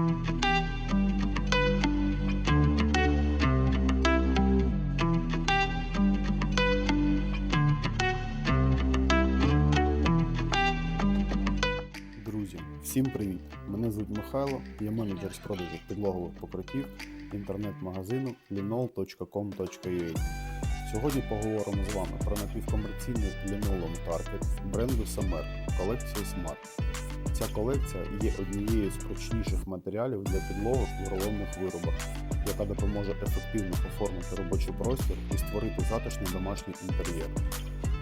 Друзі, всім привіт! Мене звуть Михайло, я менеджер з продажу підлогових покриттів інтернет-магазину linol.com.ua. Сьогодні поговоримо з вами про напівкомерційний лінолом Target бренду Samer колекції Smart. Ця колекція є однією з прочніших матеріалів для підлоги в рулонних виробах, яка допоможе ефективно оформити робочий простір і створити затишний домашній інтер'єр.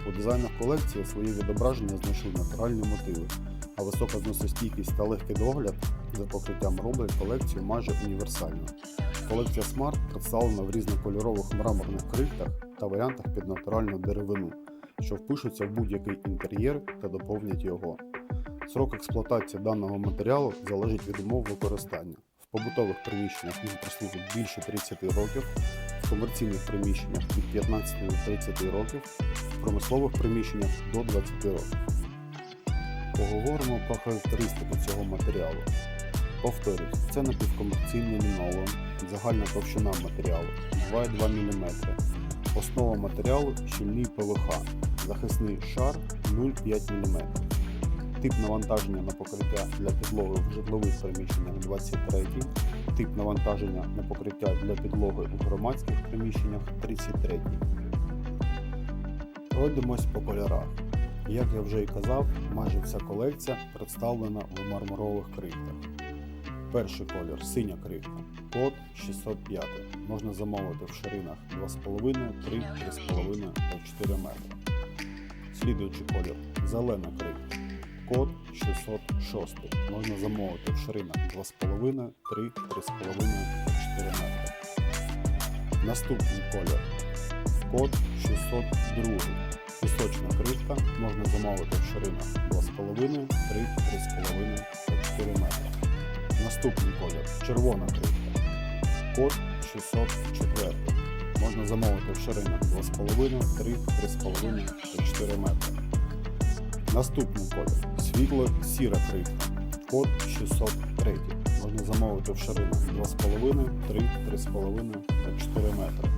У дизайнах колекції своє відображення знайшли натуральні мотиви, а висока зносостійкість та легкий догляд за покриттям роблять колекцію майже універсальною. Колекція Smart представлена в різнокольорових мраморних крихтах та варіантах під натуральну деревину, що впишуться в будь-який інтер'єр та доповнять його. Срок експлуатації даного матеріалу залежить від умов використання. В побутових приміщеннях він прослужить більше 30 років, в комерційних приміщеннях від 15 до 30 років, в промислових приміщеннях до 20 років. Поговоримо про характеристики цього матеріалу. Повторюсь, це напівкомерційний лінолеум, загальна товщина матеріалу 2,2 мм. Основа матеріалу щільний ПВХ, захисний шар 0,5 мм. Тип навантаження на покриття для підлоги в житлових приміщеннях 23, тип навантаження на покриття для підлоги у громадських приміщеннях 33. Пройдемось по кольорах. Як я вже і казав, майже вся колекція представлена в мармурових крихтах. Перший колір синя крихта, код 605. Можна замовити в ширинах 2,5, 3, 3,5 та 4 метри. Слідуючий колір зелена крихта, код 606. Можна замовити в ширинах 2,5, 3, 3,5 та 4 метри. Наступний колір код 602. Пісочна крихта можна замовити в ширинах 2,5, 3, 3,5 та 4 метри. Наступний колір червона крихта. Код 604. Можна замовити в ширинах 2,5, 3, 3,5 та 4 метри. Наступний колір світло сіра крихта. Код 603. Можна замовити в ширинах 2,5, 3, 3,5 та 4 метри.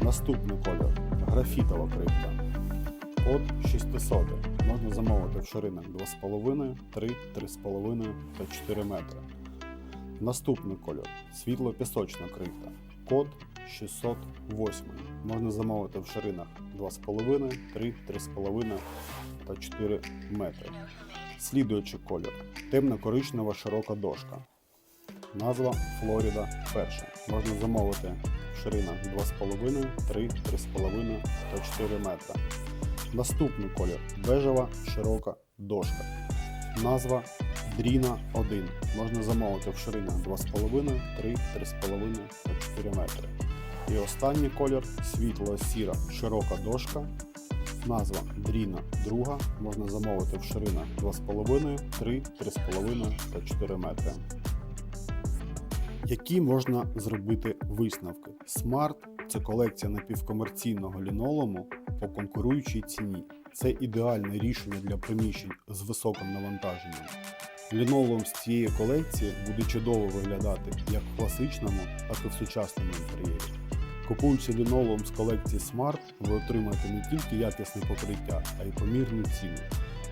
Наступний колір графітова крихта. Код 600. Можна замовити в ширинах 2,5, 3, 3,5 та 4 метри. Наступний кольор світло-пісочна крихта. Код 608. Можна замовити в ширинах 2,5, 3, 3,5 та 4 метри. Слідуючий колір темно-коричнева широка дошка. Назва Флоріда перша. Можна замовити в ширинах 2,5, 3, 3,5 та 4 метри. Наступний колір бежева широка дошка. Назва Дріна 1. Можна замовити в ширинах 2,5, 3, 3,5 та 4 метри. І останній колір світло-сіра широка дошка. Назва Дріна 2. Можна замовити в ширинах 2,5, 3, 3,5 та 4 метри. Які можна зробити висновки? Smart це колекція напівкомерційного лінолому по конкуруючій ціні. Це ідеальне рішення для приміщень з високим навантаженням. Лінолеум з цієї колекції буде чудово виглядати як в класичному, так і в сучасному інтер'єрі. Купуючи лінолеум з колекції Smart, ви отримаєте не тільки якісне покриття, а й помірну ціну.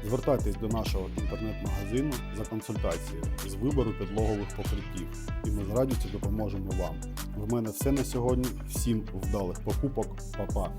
Звертайтесь до нашого інтернет-магазину за консультацією з вибору підлогових покриттів, і ми з радістю допоможемо вам. В мене все на сьогодні. Всім вдалих покупок, Па-па!